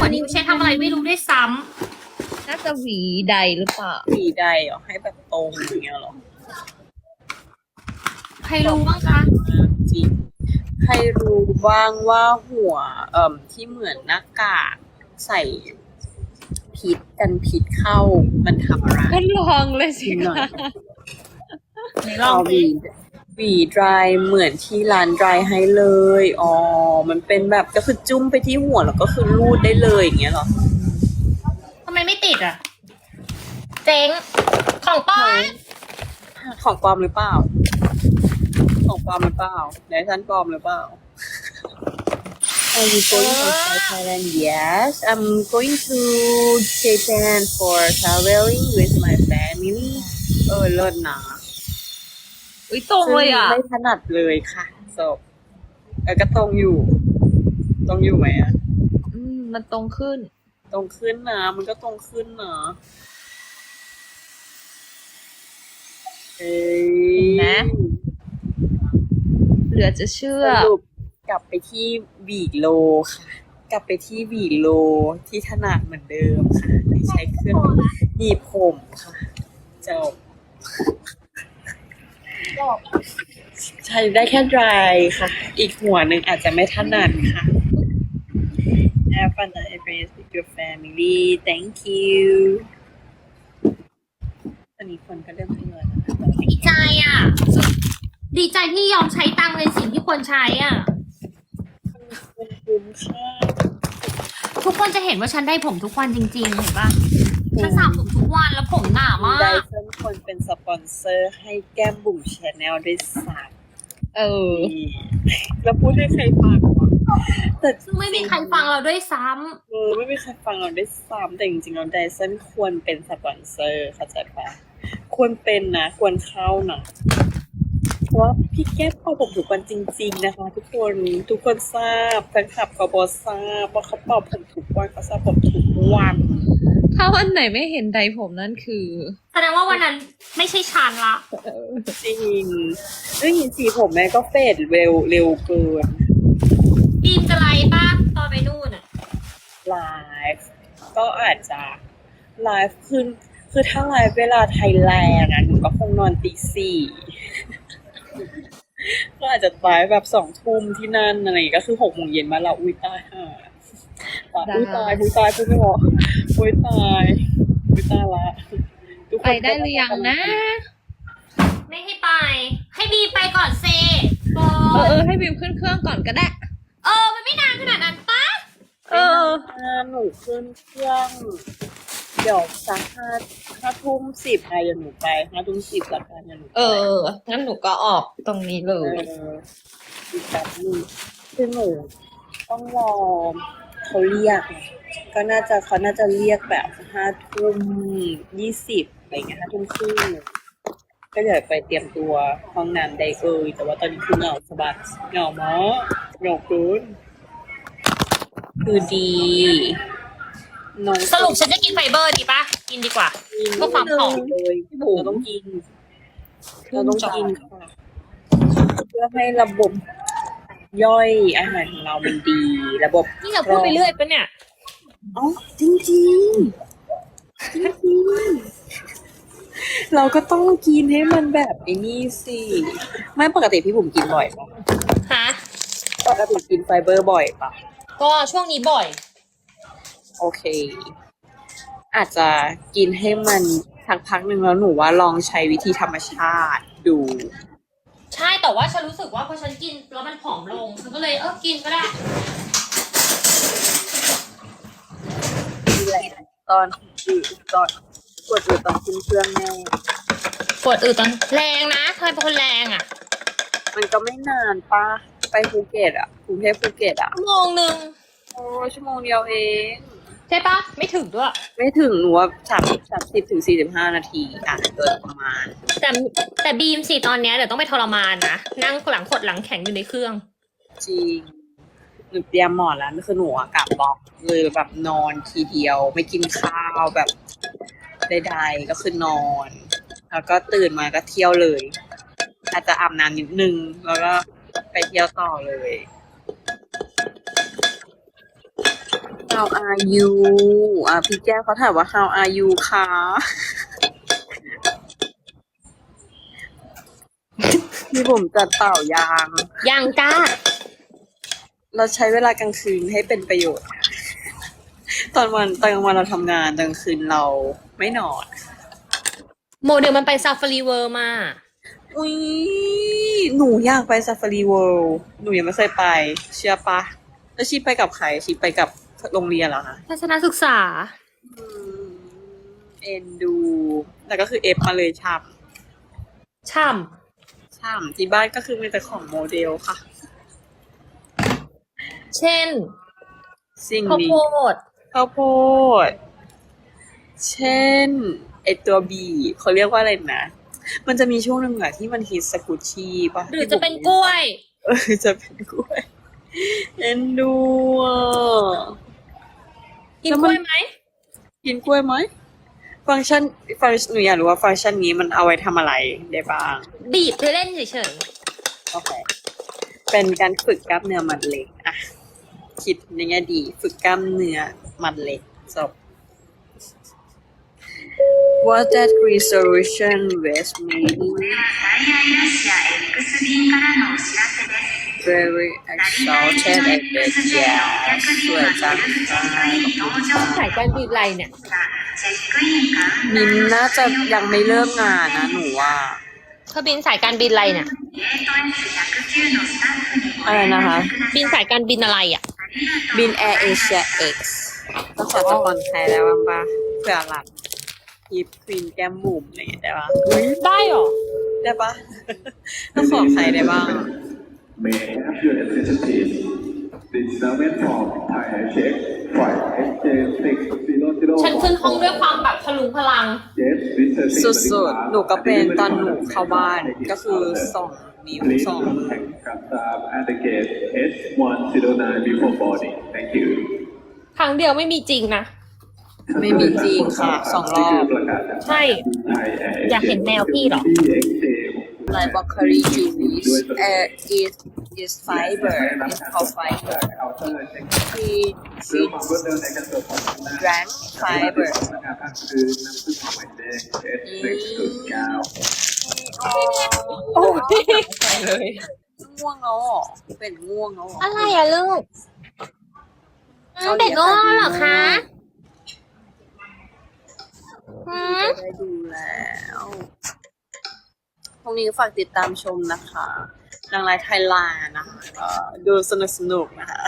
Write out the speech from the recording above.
วันนี้ไม่ใช่ทำอะไรไม่รู้ด้วยซ้น่าจะหวีใดหรือเปล่าสีใดเหรอให้แบบตรงอย่างเงี้ยเหรอำใครรู้บ้างคะจริงใครรู้บ้างว่าหัวเอ่มที่เหมือนหน้ากากใส่พิษกันพิษเข้ามันทำอะไรก็ลองเลยสิหน่อยคะลองหวี หวีดรายเหมือนที่ร้านดรายให้เลย อ๋อ มันเป็นแบบก็คือจุ้มไปที่หัวแล้วก็คือรูดได้เลยอย่างเงี้ยเหรอ ทำไมไม่ติดอะ เจ๊ง ของป้อนของปลอมหรือเปล่า ของปลอมหรือเปล่าไหนฉันปลอมหรือเปล่า Are you going outside Thailand? Yes, I'm going to Japan for traveling with my family. เออเลิศนะ อุ้ยตรงเลยอะ ซึ่งไม่ถนัดเลยค่ะจบเออก็ตรงอยู่ ตรงอยู่ไหมอะอืม มันตรงขึ้น ตรงขึ้นนะ มันก็ตรงขึ้นนะเอ้ยเห็นไหมเหลือจะเชื่อ สรุปกลับไปที่วีโลค่ะ กลับไปที่วีโลที่ถนัดเหมือนเดิมค่ะไม่ใช้เครื่องหนีบผมค่ะจบ ใช้ได้แค่ dry ค่ะ อีกหัวหนึ่งอาจจะไม่ถนัดค่ะ Have fun at Everest with your family thank you ตอนนี้คนก็เริ่มทยอยแล้วนะคะดีใจอะ ดีใจที่ยอมใช้ตังค์ในสิ่งที่ควรใช้อะมันคุ้มค่าทุกคนจะเห็นว่าฉันได้ผมทุกวันจริง ๆ เห็นปะฉันสระผมทุกวันแล้วผมหนามาก ไดเซนควรเป็นสปอนเซอร์ให้แก้มบุ๋มชาแนลด้วยซ้ำเออแล้วพูดให้ใครฟังวะแต่ซึ่งไม่มีใครฟังเราด้วยซ้เออไม่มีใครฟังเราด้วยซ้ำแต่จริงๆแล้วไดเซนควรเป็นสปอนเซอร์เข้าใจปะควรเป็นนะควรเข้านะเพราะว่าพี่แก้มเป่าผมทุกวันจริง ๆ นะคะ ทุกคนทุกคนทราบแฟนคลับเขาบอกทราบว่าเขาเป่าผมทุกวันเขาทราบผมทุกวัน ถ้าวันไหนไม่เห็นใดผมนั่นคือำแสดงว่าวันนั้นไม่ใช่ฉันละเออจริงเรื่องสีผมแม่ก็เฟดเร็วเร็วเกินบีมจะไลฟ์ป้าตอนไปนู่นอะไลฟ์ก็อาจจะไลฟ์ขึ้นคือถ้าไลฟ์เวลาไทยแลนด์อะหนูก็คงนอนตีสี่ก็อาจจะไลฟ์แบบสองทุ่มที่นั่นอะไรอย่างเงี้ยก็คือหกโมงเย็นมาเราอุ้ยตายห่า อุ้ยตายอุ้ยตายพูดไม่ออกอุ้ยตายอุ้ยตายละทุกคนไปได้หรือยังนะ ไม่ให้ไป ให้บีมไปก่อนเซบอเออเออให้บิมขึ้นเครื่องก่อนก็ได้ เออ มันไม่นานขนาดนั้นป้าเออถ้าหนูขึ้นเครื่องเดี๋ยวสักห้าห้าทุ่มสิบไงเดี๋ยวหนูไปห้าทุ่มสิบละกันเดี๋ยวหนูไป เออ งั้นหนูก็ออกตรงนี้เลเอย ออีกแบบหนึงคือหนูต้องรอ เขาเรียกไงก็น่าจะเขาน่าจะเรียกแบบห้าทุ่มยี่สิบอะไรเงี้ยห้าทุ่มครึ่งก็เดี๋ยวไปเตรียมตัวห้องน้ำได้เอ่ยแต่ว่าตอนนี้คือเหงาสะบัดเหงามากเหงาเกินคือดีน้องสรุปฉันจะกินไฟเบอร์ดีปะกินดีกว่าเพื่อความหอมเลยพี่บุ๋มเราต้องกินเราต้องกินค่ะเพื่อให้ระบบ ย่อยอาหารของเรามันดีระบบนี่เราพูดไปเรื่อยปะเนี่ยอ๋อจริงจริงๆจริงๆเราก็ต้องกินให้มันแบบไอ้นี่สิไม่ปกติพี่บุ๋มกินบ่อยปะฮะปกติกินไฟเบอร์บ่อยปะก็ช่วงนี้บ่อย โอเค อาจจะกินให้มันสักพักหนึ่งแล้วหนูว่าลองใช้วิธีธรรมชาติดูใช่แต่ ว่าฉันรู้สึกว่าพอฉันกินแล้วมันผอมลง ฉันก็เลยเออกินก็ได้นี่แหละตอนอืดตอนปวดอืดตอนกินเครื่องแน่ปวดอืดตอนแรงนะเธอเป็นคนแรงอะมันก็ไม่นานป้าไปภูเก็ตอะกรุงเทพภูเก็ตอะชั่วโมงหนึ่ง โอ้ชั่วโมงเดียวเองใช่ปะไม่ถึงด้วย ไม่ถึงหนูว่าสามสามสิบถึงสี่สิบห้านาทีอะโดยประมาณ แต่แต่บีมสิตอนเนี้ยเดี๋ยวต้องไปทรมานนะนั่งหลังขดหลังแข็งอยู่ในเครื่อง จริงหนูเตรียมหมอนแล้วคือหนูอะกลับบอกเลยแบบนอนทีเดียว ไม่กินข้าวแบบใดๆก็คือนอน แล้วก็ตื่นมาก็เที่ยวเลย อาจจะอาบน้ำนิดนึงแล้วก็ไปเที่ยวต่อเลย How are you อะพี่แก้วเขาถามว่า How are you คะพี่ผมจัดเป่ายาง ยังจ้า เราใช้เวลากลางคืนให้เป็นประโยชน์ ตอนวันตอนกลางวันเราทำงานตอนกลางคืนเราไม่นอน โมเดลมันไปซาฟารีเวิร์มา อุ้ยหนูอยากไปซาฟารีเวิลด์หนูยังไม่เคยไป เชื่อปะ แล้วชีไปกับใครชีไปกับ โรงเรียนเหรอคะทัศนศึกษาอืมเอ็นดูแต่ก็คือเอฟมาเลยชับช่ช่ำที่บ้านก็คือมีแต่ของโมเดลค่ะำเช่นสิ่งข้าวนี้โพดข้าวโพด เช่นไอตัวบีเขาเรียกว่าอะไรนะ มันจะมีช่วงหนึ่งอะที่มันฮิตสกุชชี่ปะหรือจะเป็นกล้วย เออจะเป็นกล้วย เอ็นดูอะ กินกล้วยไหม กินกล้วยไหม ฟังก์ชันฟังหนูอยากรู้ว่าฟังก์ชันนี้มันเอาไว้ทำอะไรได้บ้าง บีบเล่นเฉย โอเค เป็นการฝึกกล้ามเนื้อมัดเล็กอะคิดในแง่ดี ฝึกกล้ามเนื้อมัดเล็กจบ What that resolution was made 最愛ラッシャ XB からのお知らせです。 very exalted at that yeah สายการบินอะไรเนี่ย มินน่าจะยังไม่เริ่มงานนะหนูว่าเขาบินสายการบินอะไรเนี่ย อะไรนะคะ บินสายการบินอะไรอะ บินแอร์เอเชียเอ็กซ์ต้องขอจะก่อนคลายแล้วบ้างปะเผื่อหลับยิบควีนแก้มบุ๋มอะไรอย่างเงี้ยได้ปะได้หรอ ได้ปะต้องขอใครได้บ้าง May I have your attention please? This is Selman from Thai Air Check Flight SJ600 ฉันขึ้นห้องด้วยความแบบพลุงพลัง Yes, this is สุดๆ หนูก็เป็นตอนหนูเข้าบ้านก็คือสองนิ้ว Please สองมือ contact staff at the gate S109 before boarding. Thank you. ครั้งเดียวไม่มีจริงนะ ไม่มีจริงค่ะสองรอบ ใช่ อยากเห็นแมวพี่เหรอไลบอคารีจูวิสเอ่อ is is fiber is called fiber ที่ซื้อที่ความรวดเร็วในการตรวจสอบข้างหน้า Grand Fiber พนักงานภาคพื้นนำขึ้นมาหมายเลข S109 โอ้ยไปเลยง่วงแล้วเหรอเป็นง่วงแล้วเหรออะไรอะลูกอืมเด็กโง่เหรอคะอืม ได้ดูแล้ว พรุ่งนี้ฝากติดตามชมนะคะนางร้ายไทยแลนด์นะคะก็ดูสนุกสนุกนะคะ